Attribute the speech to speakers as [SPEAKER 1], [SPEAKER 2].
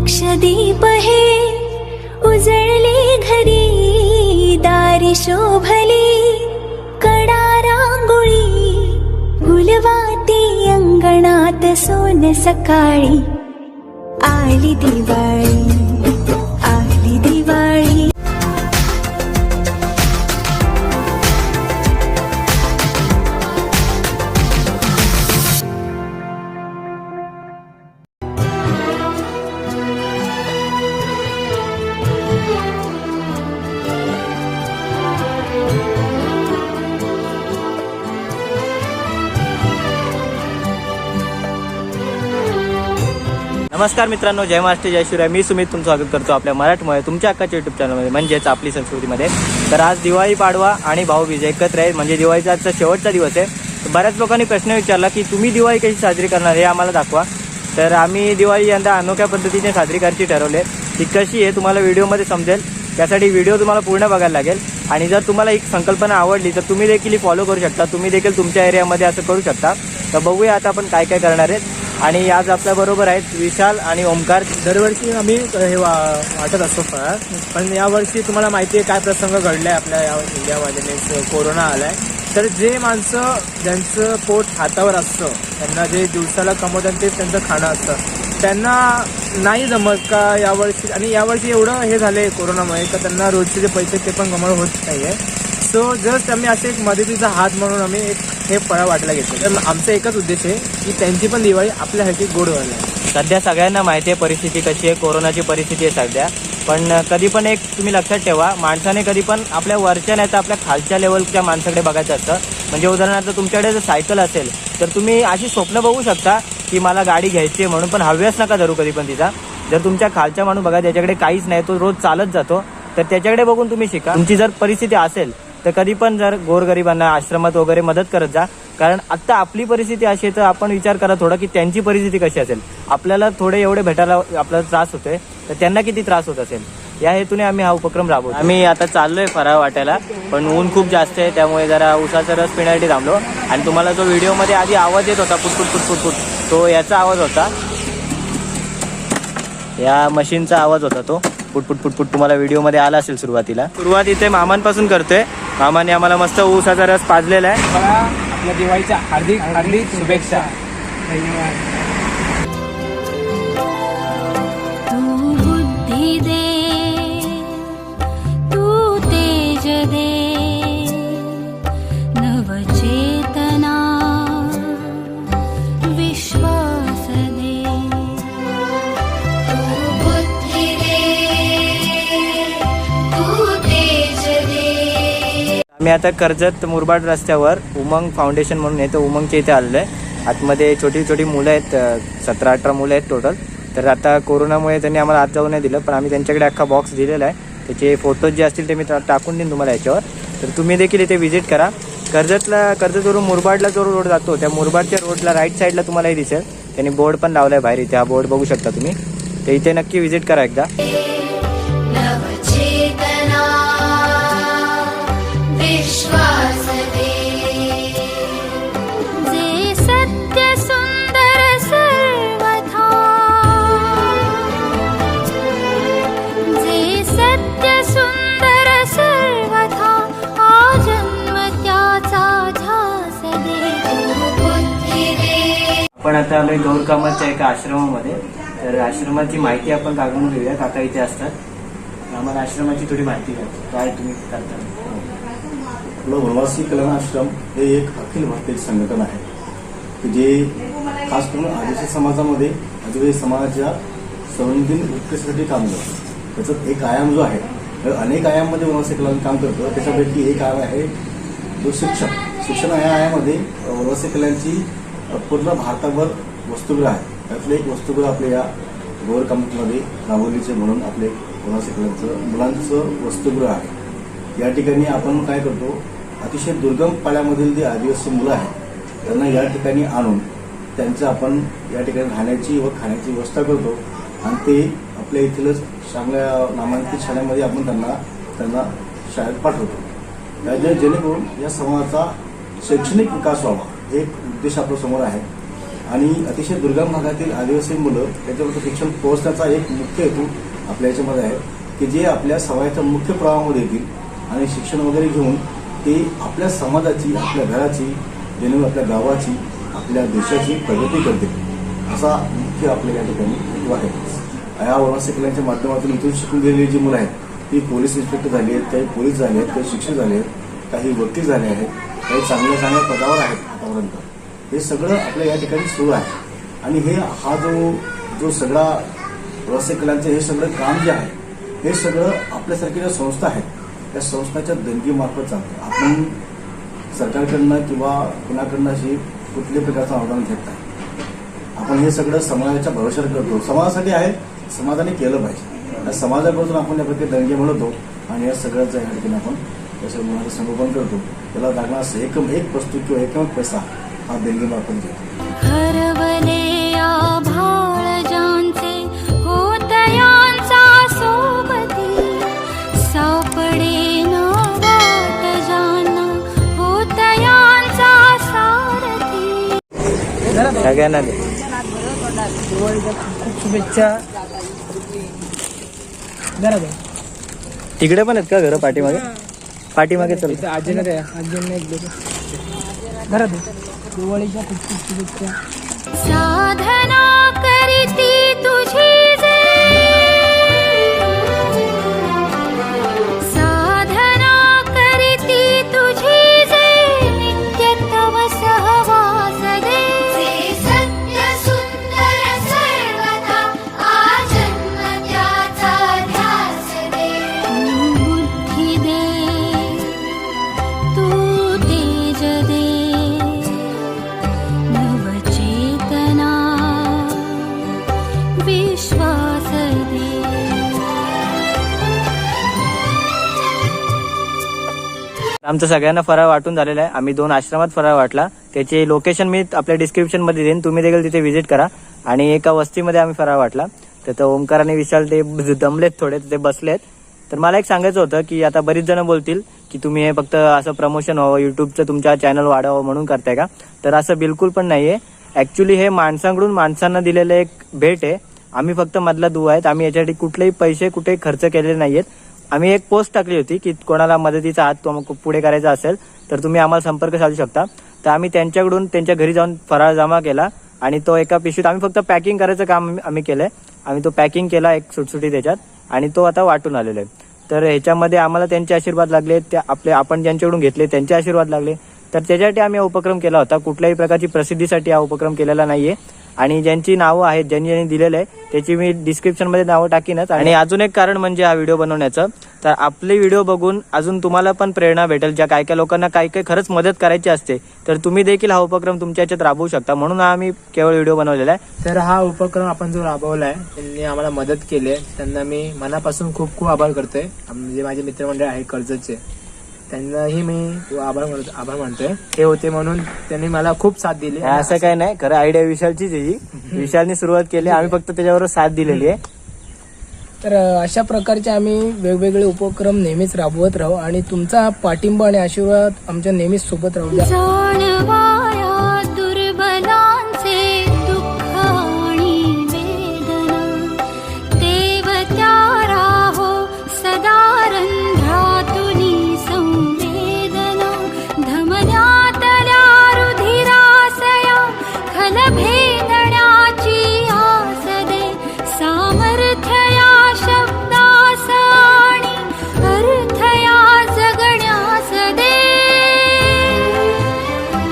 [SPEAKER 1] लक्षदीप हे उजळले घरी दारी शोभली कडा रांगोळी गुलवाती अंगणात सोन सकाळी आली दिवाळी.
[SPEAKER 2] नमस्कार मित्रांनो जय महाराष्ट्र जय शिवराय. मी सुमित तुमचं स्वागत करतो आपल्या मराठीमध्ये तुमच्या अक्काच्या युट्यूब चॅनलमध्ये म्हणजेच आपली संस्कृतीमध्ये. तर आज दिवाळी पाडवा आणि भाऊबीज एकत्र आहे म्हणजे दिवाळीचा आजचा शेवटचा दिवस आहे. बऱ्याच लोकांनी प्रश्न विचारला की तुम्ही दिवाळी कशी साजरी करणार हे आम्हाला दाखवा. तर आम्ही दिवाळी यंदा अनोख्या पद्धतीने साजरी करायची ठरवले ती कशी आहे तुम्हाला व्हिडिओमध्ये समजेल. त्यासाठी व्हिडिओ तुम्हाला पूर्ण बघायला लागेल. आणि जर तुम्हाला एक संकल्पना आवडली तर तुम्ही देखील फॉलो करू शकता. तुम्ही देखील तुमच्या एरियामध्ये असं करू शकता. तर बघूया आता आपण काय काय करणार आहेत. आणि आज आपल्या आहेत विशाल आणि ओमकार.
[SPEAKER 3] दरवर्षी आम्ही हे वा वाटत असतो फळ. पण यावर्षी तुम्हाला माहिती आहे काय प्रसंग घडलाय आपल्या या इंडियामध्ये. मीन्स कोरोना आलाय. तर जे माणसं ज्यांचं पोट हातावर असतं त्यांना जे दिवसाला कमवतात तेच त्यांचं खाणं असतं. त्यांना नाही जमत का यावर्षी आणि यावर्षी एवढं हे झालंय कोरोनामुळे का त्यांना रोजचे जे पैसे ते पण कमवणं होत नाही आहे सो जस्ट आम्ही असे एक मदतीचा हात म्हणून आम्ही एक हे फळं वाटलं घेतो तर आमचा एकच उद्देश आहे की त्यांची पण दिवाळी आपल्यासाठी गोड व्हायला.
[SPEAKER 2] सध्या सगळ्यांना माहिती आहे परिस्थिती कशी आहे कोरोनाची परिस्थिती आहे सध्या. पण कधी पण एक तुम्ही लक्षात ठेवा माणसाने कधी पण आपल्या वरच्या नाही तर आपल्या खालच्या लेवलच्या माणसाकडे बघायचं असतं. म्हणजे उदाहरणार्थ तुमच्याकडे जर सायकल असेल तर तुम्ही अशी स्वप्न बघू शकता की मला गाडी घ्यायची आहे म्हणून पण हव्यास नका धरू कधी पण तिचा. जर तुमच्या खालच्या माणूस बघा ज्याच्याकडे काहीच नाही तो रोज चालत जातो तर त्याच्याकडे बघून तुम्ही शिका. तुमची जर परिस्थिती असेल तर कधी पण जर गोरगरिबांना आश्रमात वगैरे मदत करत जा कारण आत्ता आपली परिस्थिती अशी आहे तर आपण विचार करा थोडा की त्यांची परिस्थिती कशी असेल. आपल्याला थोडे एवढे भेटायला आपल्याला त्रास होतोय तर त्यांना किती त्रास होत असेल? या हेतूने आम्ही हा उपक्रम राबवतो आम्ही आता चाललोय फराळ वाटायला पण ऊन खूप जास्त आहे त्यामुळे जरा उसाचा रस पिण्यासाठी थांबलो. आणि तुम्हाला जो व्हिडिओमध्ये आधी आवाज येत होता पुटपुट पुटपुट पुट तो याचा आवाज होता. या मशीनचा आवाज होता तो. पुटपुट पुटपुट तुम्हाला व्हिडिओमध्ये आला असेल सुरुवातीला. सुरुवात इथे मामांपासून करतोय. मामाने आम्हाला मस्त ऊसाचा रस पाजलेला आहे.
[SPEAKER 3] मला आपल्या दिवाळीच्या हार्दिक हार्दिक शुभेच्छा.
[SPEAKER 1] धन्यवाद.
[SPEAKER 2] आम्ही आता कर्जत मुरबाड रस्त्यावर उमंग फाउंडेशन म्हणून आहे तर उमंगच्या इथे आलेलो आहे. आतमध्ये छोटी छोटी मुलं आहेत सतरा अठरा मुलं आहेत टोटल तर आता कोरोनामुळे त्यांनी आम्हाला आत जाऊ नाही दिलं पण आम्ही त्यांच्याकडे अख्खा बॉक्स दिलेला आहे. त्याचे फोटोज जे असतील ते मी टाकून देईन तुम्हाला याच्यावर. तर तुम्ही देखील इथे व्हिजिट करा. कर्जतला कर्जतवरून मुरबाडला जो रोड जातो त्या मुरबाडच्या रोडला राईट साईडला तुम्हालाही दिसेल. त्यांनी बोर्ड पण लावला आहे बाहेर इथे. हा बोर्ड बघू शकता तुम्ही. तर इथे नक्की व्हिजिट करा एकदा. आलोय गौरकामाच्या एका आश्रमामध्ये. तर आश्रमाची माहिती आपण काढून घेऊया काका इथे असतात. आम्हाला आश्रमाची थोडी माहिती द्या. काय तुम्ही करता?
[SPEAKER 4] आपलं वनवासी कल्याण आश्रम हे एक अखिल भारतीय संघटन आहे. की जे खास करून आदिवासी समाजामध्ये आदिवासी समाजाच्या संबंधित उत्कृष्टसाठी काम करतं. त्याचा एक आयाम जो आहे तर अनेक आयाममध्ये वनवासी कल्याण काम करतं. त्याच्यापैकी एक आयाम आहे जो शिक्षण. शिक्षण या आयामध्ये वनवासी कल्याणची पूर्ण भारताभर वस्तुगृह आहे. त्यातलं एक वसतिगृह आपल्या या गोवर कंपनीमध्ये राहुलीचे म्हणून आपले वनवासी मुलांचं वस्तुगृह आहे. या ठिकाणी आपण काय करतो अतिशय दुर्गम पाड्यामधील जे आदिवासी मुलं आहेत त्यांना या ठिकाणी आणून त्यांचं आपण या ठिकाणी राहण्याची व खाण्याची व्यवस्था करतो आणि ते आपल्या येथीलच चांगल्या नामांकित शाळेमध्ये आपण त्यांना त्यांना शाळेत पाठवतो. जेणेकरून या समाजाचा शैक्षणिक विकास व्हावा हे एक उद्देश आपल्यासमोर आहे. आणि अतिशय दुर्गम भागातील आदिवासी मुलं त्याच्याबद्दल शिक्षण पोहोचण्याचा एक मुख्य हेतू आपल्या याच्यामध्ये आहे की जे आपल्या समाजाच्या मुख्य प्रवाहामध्ये येतील आणि शिक्षण वगैरे घेऊन ते आपल्या समाजाची आपल्या घराची जेणेकरून आपल्या गावाची आपल्या देशाची प्रगती करतील. असा मुख्य आपल्या या ठिकाणी हेतू आहे. या वनवासी माध्यमातून इथून शिकून गेलेली जी मुलं आहेत ती पोलीस इन्स्पेक्टर झाली आहेत काही पोलीस झाले आहेत काही शिक्षक झाले आहेत काही वकील झाले आहेत काही चांगल्या चांगल्या पदावर आहेत आतापर्यंत. हे सगळं आपल्या या ठिकाणी सुरू आहे. आणि हे हा जो जो सगळा वनवासी हे सगळं काम जे आहे हे सगळं आपल्यासारख्या ज्या संस्था आहेत त्या संस्थाच्या देणगीमार्फत चालतं. आपण सरकारकडनं किंवा कुणाकडनं अशी कुठल्याही प्रकारचं अनुदान घेत नाही. आपण हे सगळं समाजाच्या भरोशावर करतो. समाजासाठी आहे समाजाने केलं पाहिजे. या समाजाकडून आपण याप्रती दंगे म्हणतो आणि या सगळ्याचं या ठिकाणी आपण त्याच्या मुलाचं संगोपन करतो. त्याला लागणार असं एकम एक वस्तू किंवा एकम पैसा हा देणगीमार्फत घेतो
[SPEAKER 1] हरवले आभाळ ज्यांचे होतयांचा सोबती सापडे न वाट ज्यांना होतयांचा सारथी.
[SPEAKER 2] सगळ्यांना दे.
[SPEAKER 3] दिवाळीच्या खूप खूप शुभेच्छा जरा दे.
[SPEAKER 2] तिकडे पण आहेत का घरं? पाठीमागे? पाठीमागे चल.
[SPEAKER 3] आजीनं एक दे जरा दे दिवाळीच्या खूप खूप
[SPEAKER 2] आमचं सगळ्यांना फराळ वाटून झालेला आहे. आम्ही दोन आश्रमात फराळ वाटला. त्याचे लोकेशन मी आपल्या डिस्क्रिप्शनमध्ये देईन. तुम्ही देखील तिथे व्हिजिट करा. आणि एका वस्तीमध्ये आम्ही फराळ वाटला. तर तो आणि विशाल ते दमलेत थोडे ते बसलेत. तर मला एक सांगायचं होतं की आता बरीच जण बोलतील की तुम्ही हे फक्त असं प्रमोशन व्हावं युट्यूबचं तुमच्या चॅनल वाढावं म्हणून करताय का? तर असं बिलकुल पण नाहीये. ऍक्च्युली हे माणसांकडून माणसांना दिलेलं एक भेट आहे. आम्ही फक्त मधला दुवा आहेत. आम्ही याच्यासाठी कुठलेही पैसे कुठे खर्च केलेले नाहीयेत. आम्ही एक पोस्ट टाकली होती की कोणाला मदतीचा हात पुढे करायचा असेल तर तुम्ही आम्हाला संपर्क साधू शकता. तर आम्ही त्यांच्याकडून त्यांच्या घरी जाऊन फराळ जमा केला आणि तो एका पिशवीत आम्ही फक्त पॅकिंग करायचं काम आम्ही- केलं केलंय. आम्ही तो पॅकिंग केला एक सुटसुटी त्याच्यात आणि तो आता वाटून आलेला आहे. तर ह्याच्यामध्ये आम्हाला त्यांचे आशीर्वाद लागले त्या आपले आपण ज्यांच्याकडून घेतले त्यांचे आशीर्वाद लागले. तर त्याच्यासाठी आम्ही हा उपक्रम केला होता. कुठल्याही प्रकारची प्रसिद्धीसाठी हा उपक्रम केलेला नाहीये. आणि ज्यांची नावं आहेत ज्यांनी ज्यांनी दिलेलं आहे त्याची मी डिस्क्रिप्शनमध्ये नावं टाकीनच. आणि अजून एक कारण म्हणजे हा व्हिडिओ बनवण्याचं. तर आपले व्हिडिओ बघून अजून तुम्हाला पण प्रेरणा भेटेल. ज्या काय काय लोकांना काही काही खरंच मदत करायची असते तर तुम्ही देखील हा उपक्रम तुमच्या याच्यात राबवू शकता. म्हणून हा आम्ही केवळ व्हिडिओ बनवलेला आहे.
[SPEAKER 3] तर हा उपक्रम आपण जो राबवला आहे त्यांनी आम्हाला मदत केली आहे. त्यांना मी मनापासून खूप खूप आभार करतोय. आम- जे माझे मित्रमंडळ आहे कर्जतचे. त्यांनाही मी आभार म्हणतो आभार मानतोय. ते होते म्हणून त्यांनी मला खूप साथ दिली.
[SPEAKER 2] असं काही नाही खरं आयडिया विशालचीच आहे ही. विशालने सुरुवात केली आम्ही फक्त त्याच्यावर साथ दिलेली आहे.
[SPEAKER 5] तर अ, अशा प्रकारचे आम्ही वेगवेगळे उपक्रम नेहमीच राबवत राहू आणि तुमचा पाठिंबा आणि आशीर्वाद आमच्या नेहमीच सोबत राहू द्या.
[SPEAKER 1] जाणवा